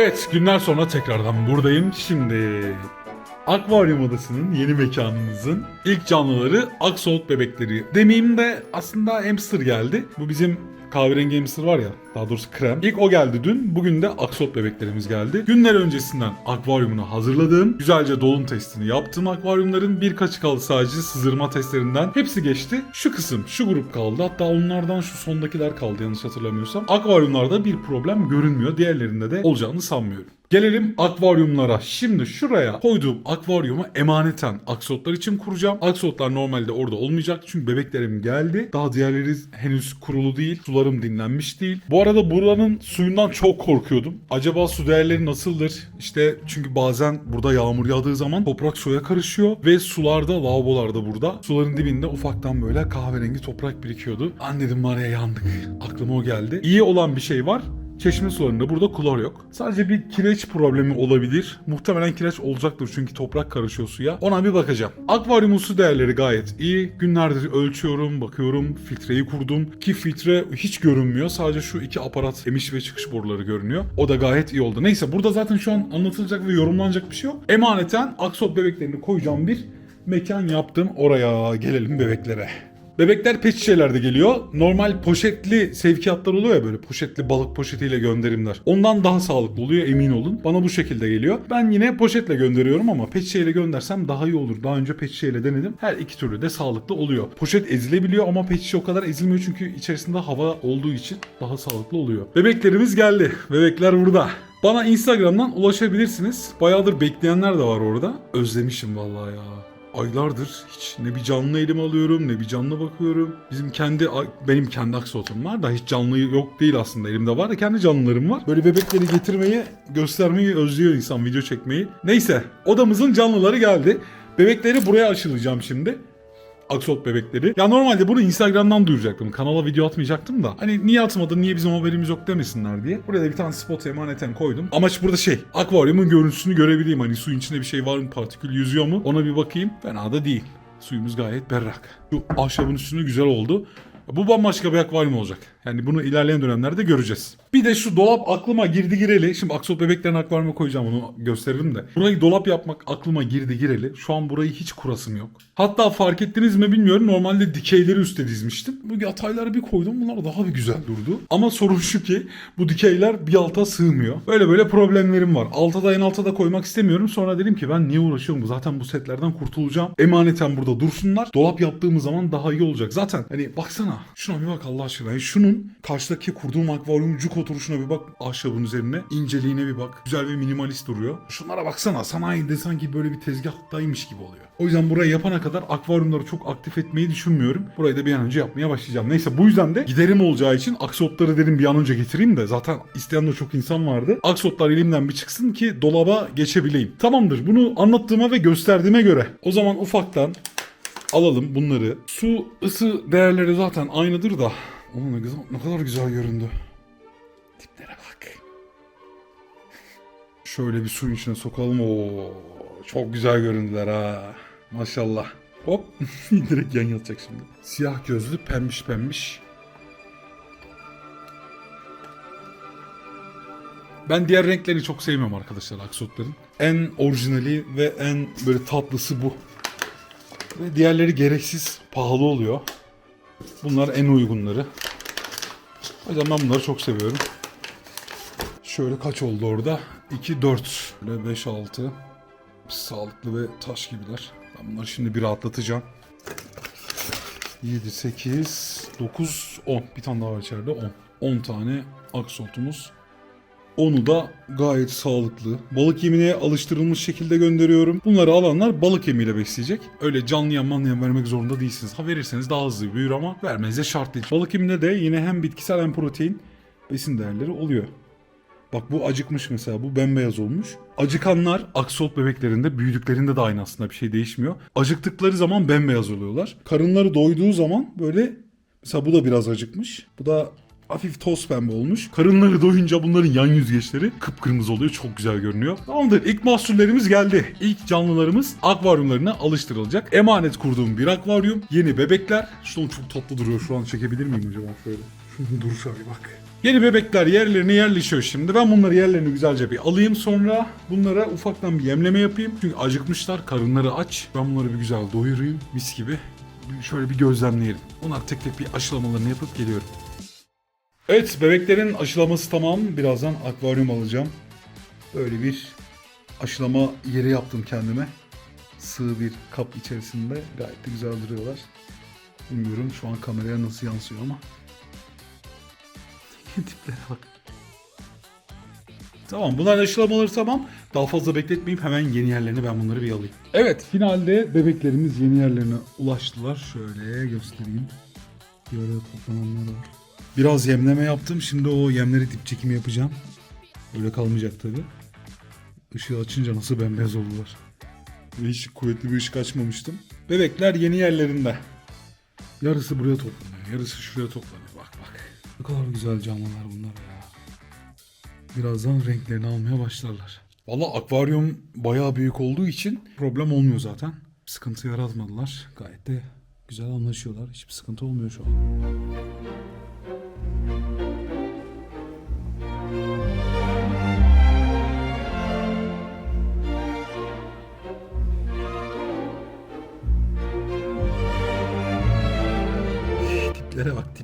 Evet günler sonra tekrardan buradayım. Şimdi Akvaryum Adası'nın yeni mekanımızın ilk canlıları Axolot bebekleri. Demeyeyim de aslında hamster geldi. Bu bizim kahverengi var ya daha doğrusu krem. İlk o geldi dün. Bugün de Axolot bebeklerimiz geldi. Günler öncesinden akvaryumunu hazırladım. Güzelce dolum testini yaptım akvaryumların. Birkaçı kaldı sadece sızdırma testlerinden. Hepsi geçti. Şu kısım, şu grup kaldı. Hatta onlardan şu sondakiler kaldı yanlış hatırlamıyorsam. Akvaryumlarda bir problem görünmüyor. Diğerlerinde de olacağını sanmıyorum. Gelelim akvaryumlara. Şimdi şuraya koyduğum akvaryumu emaneten aksotlar için kuracağım. Aksotlar normalde orada olmayacak çünkü bebeklerim geldi. Daha diğerleri henüz kurulu değil. Sularım dinlenmiş değil. Bu arada buranın suyundan çok korkuyordum. Acaba su değerleri nasıldır? İşte çünkü bazen burada yağmur yağdığı zaman toprak suya karışıyor ve sularda, lavabolarda burada suların dibinde ufaktan böyle kahverengi toprak birikiyordu. An dedim var ya yandık. Aklıma o geldi. İyi olan bir şey var. Çeşme sularında burada klor yok. Sadece bir kireç problemi olabilir. Muhtemelen kireç olacaktır çünkü toprak karışıyor suya. Ona bir bakacağım. Akvaryumun su değerleri gayet iyi. Günlerdir ölçüyorum, bakıyorum, filtreyi kurdum. Ki filtre hiç görünmüyor. Sadece şu iki aparat emiş ve çıkış boruları görünüyor. O da gayet iyi oldu. Neyse burada zaten şu an anlatılacak ve yorumlanacak bir şey yok. Emaneten aksot bebeklerini koyacağım bir mekan yaptım. Oraya gelelim bebeklere. Bebekler pet şişelerde geliyor. Normal poşetli sevkiyatlar oluyor ya böyle poşetli balık poşetiyle gönderimler. Ondan daha sağlıklı oluyor emin olun. Bana bu şekilde geliyor. Ben yine poşetle gönderiyorum ama pet şişeyle göndersem daha iyi olur. Daha önce pet şişeyle denedim. Her iki türlü de sağlıklı oluyor. Poşet ezilebiliyor ama pet şişe o kadar ezilmiyor çünkü içerisinde hava olduğu için daha sağlıklı oluyor. Bebeklerimiz geldi. Bebekler burada. Bana Instagram'dan ulaşabilirsiniz. Bayağıdır bekleyenler de var orada. Özlemişim vallahi ya aylardır hiç ne bir canlı elime alıyorum ne bir canlı bakıyorum. Bizim kendi benim kendi aksotum var da hiç canlı yok değil aslında elimde var da kendi canlılarım var. Böyle bebekleri getirmeyi, göstermeyi özlüyor insan video çekmeyi. Neyse odamızın canlıları geldi. Bebekleri buraya aşılayacağım şimdi. Aksot bebekleri. Ya normalde bunu Instagram'dan duyuracaktım. Kanala video atmayacaktım da. Hani niye atmadın, niye bizim haberimiz yok demesinler diye. Buraya da bir tane spot emaneten koydum. Amaç burada şey, akvaryumun görüntüsünü görebileyim. Hani suyun içinde bir şey var mı, partikül yüzüyor mu? Ona bir bakayım. Fena da değil. Suyumuz gayet berrak. Şu ahşabın üstünü güzel oldu. Bu bambaşka bir akvaryum olacak. Yani bunu ilerleyen dönemlerde göreceğiz. Bir de şu dolap aklıma girdi gireli. Şimdi aksot bebeklerin akvaryuma koyacağım onu gösteririm de. Burayı dolap yapmak aklıma girdi gireli. Şu an burayı hiç kurasım yok. Hatta fark ettiniz mi bilmiyorum. Normalde dikeyleri üstte dizmiştim. Bu yatayları bir koydum. Bunlar daha bir güzel durdu. Ama sorun şu ki bu dikeyler bir alta sığmıyor. Böyle böyle problemlerim var. Alta da en alta da koymak istemiyorum. Sonra dedim ki ben niye uğraşıyorum? Zaten bu setlerden kurtulacağım. Emaneten burada dursunlar. Dolap yaptığımız zaman daha iyi olacak. Zaten hani baksana. Şuna bir bak Allah aşkına. Yani şunun karşıdaki kurduğum akvaryum cuk oturuşuna bir bak ahşabın üzerine. inceliğine bir bak. Güzel ve minimalist duruyor. Şunlara baksana. Sanayide sanki böyle bir tezgahtaymış gibi oluyor. O yüzden burayı yapana kadar akvaryumları çok aktif etmeyi düşünmüyorum. Burayı da bir an önce yapmaya başlayacağım. Neyse bu yüzden de giderim olacağı için aksotları dedim bir an önce getireyim de zaten isteyen de çok insan vardı. Aksotlar elimden bir çıksın ki dolaba geçebileyim. Tamamdır. Bunu anlattığıma ve gösterdiğime göre o zaman ufaktan alalım bunları. Su ısı değerleri zaten aynıdır da. Oğlum ne, güzel, ne kadar güzel göründü. Tiplere bak. Şöyle bir suyun içine sokalım. Oo, çok güzel göründüler ha. Maşallah. Hop. Direkt yan yatacak şimdi. Siyah gözlü pembiş pembiş. Ben diğer renkleri çok sevmiyorum arkadaşlar aksotların. En orijinali ve en böyle tatlısı bu. Ve diğerleri gereksiz pahalı oluyor. Bunlar en uygunları. O yüzden ben bunları çok seviyorum. Şöyle kaç oldu orada? 2, 4, böyle 5, 6. Sağlıklı ve taş gibiler. Ben bunları şimdi bir rahatlatacağım. 7, 8, 9, 10. Bir tane daha var içeride 10. 10 tane aksotumuz. Onu da gayet sağlıklı. Balık yemine alıştırılmış şekilde gönderiyorum. Bunları alanlar balık yemiyle besleyecek. Öyle canlı yem manlı yem vermek zorunda değilsiniz. Ha verirseniz daha hızlı büyür ama vermeniz de şart değil. Balık yeminde de yine hem bitkisel hem protein besin değerleri oluyor. Bak bu acıkmış mesela bu bembeyaz olmuş. Acıkanlar aksot bebeklerinde büyüdüklerinde de aynı aslında bir şey değişmiyor. Acıktıkları zaman bembeyaz oluyorlar. Karınları doyduğu zaman böyle mesela bu da biraz acıkmış. Bu da hafif toz pembe olmuş. Karınları doyunca bunların yan yüzgeçleri kıpkırmızı oluyor. Çok güzel görünüyor. Tamamdır. İlk mahsullerimiz geldi. İlk canlılarımız akvaryumlarına alıştırılacak. Emanet kurduğum bir akvaryum. Yeni bebekler. Şu çok tatlı duruyor. Şu an çekebilir miyim acaba şöyle? Şunun duruşa bir bak. Yeni bebekler yerlerine yerleşiyor şimdi. Ben bunları yerlerini güzelce bir alayım sonra bunlara ufaktan bir yemleme yapayım. Çünkü acıkmışlar, karınları aç. Ben bunları bir güzel doyurayım mis gibi. Şöyle bir gözlemleyelim. Onlar tek tek bir aşılamalarını yapıp geliyorum. Evet bebeklerin aşılaması tamam. Birazdan akvaryum alacağım. Böyle bir aşılama yeri yaptım kendime. Sığ bir kap içerisinde gayet de güzel duruyorlar. Bilmiyorum şu an kameraya nasıl yansıyor ama. Tiplere bak. Tamam bunlar aşılamaları tamam. Daha fazla bekletmeyeyim hemen yeni yerlerini ben bunları bir alayım. Evet finalde bebeklerimiz yeni yerlerine ulaştılar. Şöyle göstereyim. Bir arada toplananlar var. Biraz yemleme yaptım. Şimdi o yemleri dip çekimi yapacağım. Öyle kalmayacak tabi. Işığı açınca nasıl bembeyaz oldular. Ve hiç kuvvetli bir ışık açmamıştım. Bebekler yeni yerlerinde. Yarısı buraya toplanıyor. Yarısı şuraya toplanıyor. Bak bak. Ne kadar güzel canlılar bunlar ya. Birazdan renklerini almaya başlarlar. Valla akvaryum bayağı büyük olduğu için problem olmuyor zaten. Sıkıntı yaratmadılar. Gayet de güzel anlaşıyorlar. Hiçbir sıkıntı olmuyor şu an.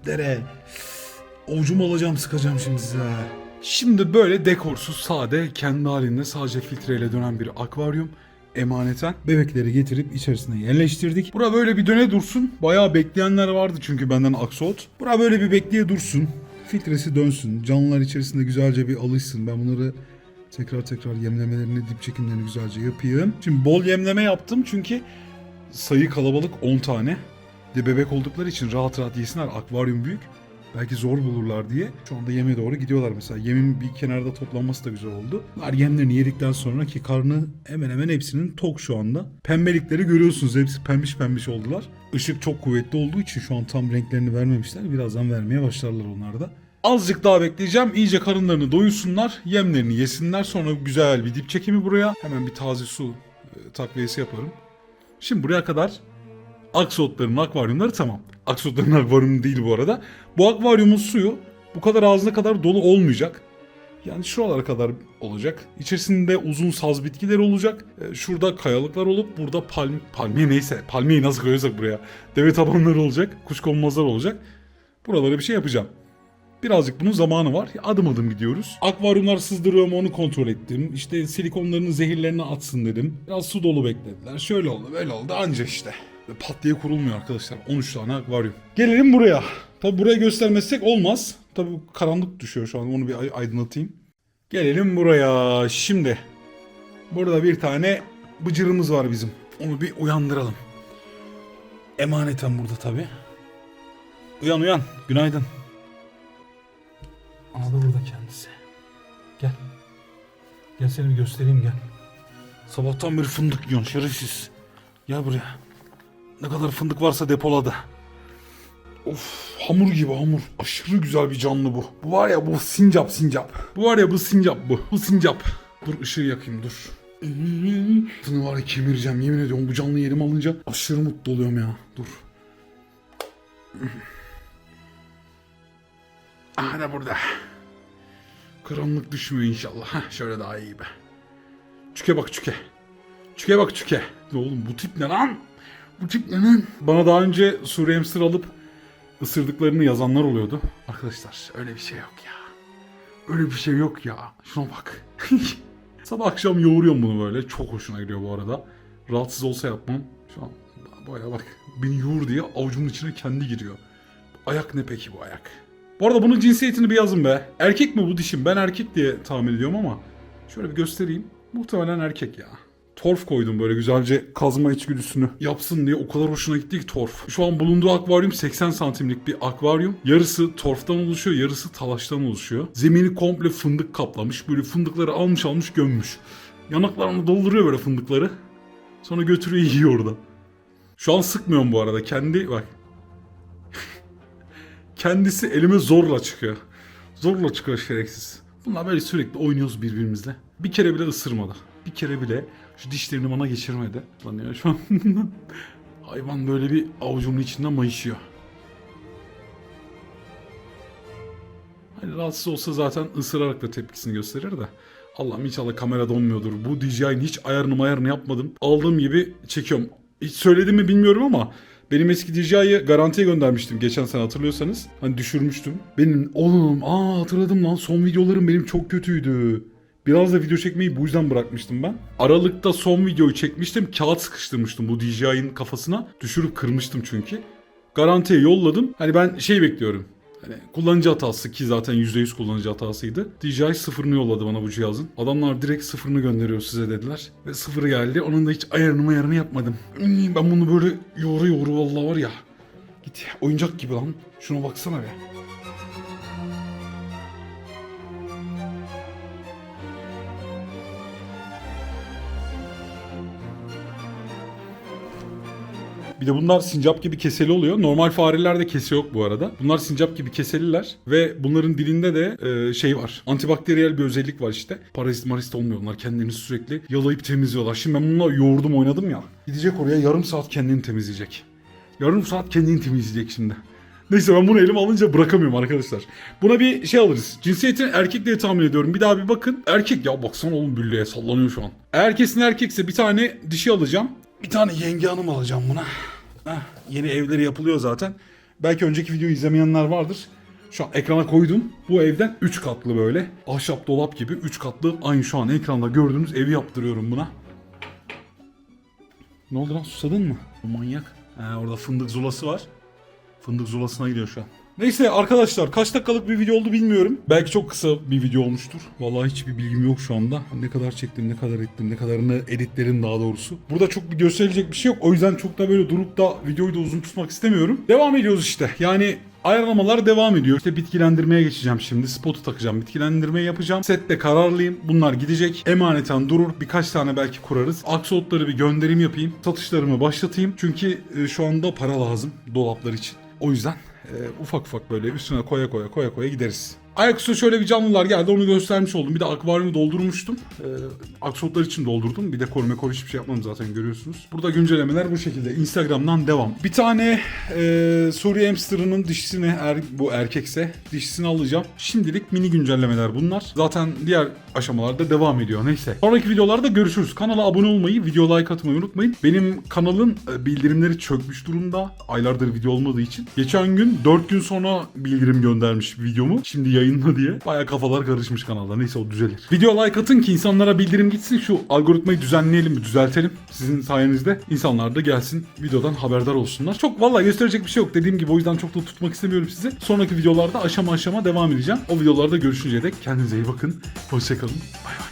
Tiplere. Avucumu alacağım sıkacağım şimdi size. Şimdi böyle dekorsuz sade kendi halinde sadece filtreyle dönen bir akvaryum emaneten bebekleri getirip içerisine yerleştirdik. Bura böyle bir döne dursun. Bayağı bekleyenler vardı çünkü benden aksot. Bura böyle bir bekleye dursun. Filtresi dönsün. Canlılar içerisinde güzelce bir alışsın. Ben bunları tekrar tekrar yemlemelerini, dip çekimlerini güzelce yapayım. Şimdi bol yemleme yaptım çünkü sayı kalabalık 10 tane. De bebek oldukları için rahat rahat yesinler. Akvaryum büyük. Belki zor bulurlar diye. Şu anda yeme doğru gidiyorlar mesela. Yemin bir kenarda toplanması da güzel oldu. Bunlar yemlerini yedikten sonra ki karnı hemen hemen hepsinin tok şu anda. Pembelikleri görüyorsunuz. Hepsi pembiş pembiş oldular. Işık çok kuvvetli olduğu için şu an tam renklerini vermemişler. Birazdan vermeye başlarlar onlar da. Azıcık daha bekleyeceğim. İyice karınlarını doyursunlar. Yemlerini yesinler. Sonra güzel bir dip çekimi buraya. Hemen bir taze su e, takviyesi yaparım. Şimdi buraya kadar Aksotların akvaryumları tamam. Aksotların akvaryumu değil bu arada. Bu akvaryumun suyu bu kadar ağzına kadar dolu olmayacak. Yani şuralara kadar olacak. İçerisinde uzun saz bitkiler olacak. Ee, Şurada kayalıklar olup burada palm, palmiye neyse palmiyeyi nasıl koyuyorsak buraya. Deve tabanları olacak. Kuşkonmazlar olacak. Buralara bir şey yapacağım. Birazcık bunun zamanı var. Adım adım gidiyoruz. Akvaryumlar sızdırıyor mu onu kontrol ettim. İşte silikonlarının zehirlerini atsın dedim. Biraz su dolu beklediler. Şöyle oldu böyle oldu anca işte. Pat diye kurulmuyor arkadaşlar. 13 tane akvaryum. Gelelim buraya. Tabi buraya göstermezsek olmaz. Tabi karanlık düşüyor şu an onu bir ay- aydınlatayım. Gelelim buraya. Şimdi. Burada bir tane bıcırımız var bizim. Onu bir uyandıralım. Emaneten burada tabi. Uyan uyan. Günaydın. Ana da burada kendisi. Gel. Gel seni bir göstereyim gel. Sabahtan beri fındık yiyorsun şerefsiz. Gel buraya. Ne kadar fındık varsa depoladı. Of hamur gibi hamur. Aşırı güzel bir canlı bu. Bu var ya bu sincap sincap. Bu var ya bu sincap bu. Bu sincap. Dur ışığı yakayım dur. Fını var ya kemireceğim yemin ediyorum bu canlı yerimi alınca aşırı mutlu oluyorum ya. Dur. Aha da burada. Karanlık düşmüyor inşallah. Heh, şöyle daha iyi be. Çüke bak çüke. Çüke bak çüke. Oğlum bu tip ne lan? Bu tip ne lan? Bana daha önce Suri Hamster alıp ısırdıklarını yazanlar oluyordu. Arkadaşlar öyle bir şey yok ya. Öyle bir şey yok ya. Şuna bak. Sabah akşam yoğuruyorum bunu böyle. Çok hoşuna gidiyor bu arada. Rahatsız olsa yapmam. Şu an baya bak. Beni yoğur diye avucumun içine kendi giriyor. Ayak ne peki bu ayak? Bu arada bunun cinsiyetini bir yazın be. Erkek mi bu dişim? Ben erkek diye tahmin ediyorum ama. Şöyle bir göstereyim. Muhtemelen erkek ya. Torf koydum böyle güzelce kazma içgüdüsünü yapsın diye o kadar hoşuna gitti ki torf. Şu an bulunduğu akvaryum 80 santimlik bir akvaryum. Yarısı torftan oluşuyor, yarısı talaştan oluşuyor. Zemini komple fındık kaplamış. Böyle fındıkları almış almış gömmüş. Yanaklarını dolduruyor böyle fındıkları. Sonra götürüyor yiyor orada. Şu an sıkmıyorum bu arada. Kendi bak. Kendisi elime zorla çıkıyor. Zorla çıkıyor şerefsiz. Bunlar böyle sürekli oynuyoruz birbirimizle. Bir kere bile ısırmadı. Bir kere bile şu dişlerini bana geçirmedi. Lan ya şu an hayvan böyle bir avucumun içinde mayışıyor. Hani rahatsız olsa zaten ısırarak da tepkisini gösterir de. Allah'ım inşallah kamera donmuyordur. Bu DJI'nin hiç ayarını mayarını yapmadım. Aldığım gibi çekiyorum. Hiç söyledim mi bilmiyorum ama benim eski DJI'yi garantiye göndermiştim geçen sene hatırlıyorsanız. Hani düşürmüştüm. Benim oğlum aa hatırladım lan son videolarım benim çok kötüydü. Biraz da video çekmeyi bu yüzden bırakmıştım ben. Aralıkta son videoyu çekmiştim. Kağıt sıkıştırmıştım bu DJI'nin kafasına. Düşürüp kırmıştım çünkü. Garantiye yolladım. Hani ben şey bekliyorum. Hani kullanıcı hatası ki zaten %100 kullanıcı hatasıydı. DJI sıfırını yolladı bana bu cihazın. Adamlar direkt sıfırını gönderiyor size dediler. Ve sıfırı geldi. Onun da hiç ayarını mayarını yapmadım. Hmm, Ben bunu böyle yoru yoru vallahi var ya. Git oyuncak gibi lan. Şuna baksana be. Bir de bunlar sincap gibi keseli oluyor. Normal farelerde kese yok bu arada. Bunlar sincap gibi keseliler ve bunların dilinde de e, şey var. Antibakteriyel bir özellik var işte. Parazit marazit olmuyor bunlar. Kendini sürekli yalayıp temizliyorlar. Şimdi ben bununla yoğurdum oynadım ya. Gidecek oraya yarım saat kendini temizleyecek. Yarım saat kendini temizleyecek şimdi. Neyse ben bunu elime alınca bırakamıyorum arkadaşlar. Buna bir şey alırız. Cinsiyetini erkek diye tahmin ediyorum. Bir daha bir bakın. Erkek ya baksana oğlum büllüğe sallanıyor şu an. Eğer kesin erkekse bir tane dişi alacağım. Bir tane yenge hanım alacağım buna. Heh, yeni evleri yapılıyor zaten. Belki önceki videoyu izlemeyenler vardır. Şu an ekrana koydum. Bu evden 3 katlı böyle. Ahşap dolap gibi 3 katlı aynı şu an ekranda gördüğünüz evi yaptırıyorum buna. Ne oldu lan susadın mı? Manyak. He, orada fındık zulası var. Fındık zulasına gidiyor şu an. Neyse arkadaşlar kaç dakikalık bir video oldu bilmiyorum. Belki çok kısa bir video olmuştur. Vallahi hiçbir bilgim yok şu anda. Ne kadar çektim, ne kadar ettim, ne kadarını editlerin daha doğrusu. Burada çok bir gösterilecek bir şey yok. O yüzden çok da böyle durup da videoyu da uzun tutmak istemiyorum. Devam ediyoruz işte. Yani ayarlamalar devam ediyor. İşte bitkilendirmeye geçeceğim şimdi. Spotu takacağım. Bitkilendirmeyi yapacağım. Sette kararlıyım. Bunlar gidecek. Emaneten durur. Birkaç tane belki kurarız. Aksotları bir gönderim yapayım. Satışlarımı başlatayım. Çünkü e, şu anda para lazım dolaplar için. O yüzden e, ufak ufak böyle üstüne koya koya koya koya gideriz. Ayaküstü şöyle bir canlılar geldi onu göstermiş oldum. Bir de akvaryumu doldurmuştum. Ee, aksotlar için doldurdum. Bir de kor mekor hiçbir şey yapmadım zaten görüyorsunuz. Burada güncellemeler bu şekilde. Instagram'dan devam. Bir tane e, Suriye hamsterının dişisini er, bu erkekse dişisini alacağım. Şimdilik mini güncellemeler bunlar. Zaten diğer aşamalarda devam ediyor. Neyse. Sonraki videolarda görüşürüz. Kanala abone olmayı, video like atmayı unutmayın. Benim kanalın e, bildirimleri çökmüş durumda. Aylardır video olmadığı için. Geçen gün 4 gün sonra bildirim göndermiş videomu. Şimdi yayınla diye. Baya kafalar karışmış kanalda. Neyse o düzelir. Video like atın ki insanlara bildirim gitsin. Şu algoritmayı düzenleyelim, düzeltelim. Sizin sayenizde insanlar da gelsin videodan haberdar olsunlar. Çok vallahi gösterecek bir şey yok. Dediğim gibi o yüzden çok da tutmak istemiyorum sizi. Sonraki videolarda aşama aşama devam edeceğim. O videolarda görüşünceye dek kendinize iyi bakın. Hoşçakalın.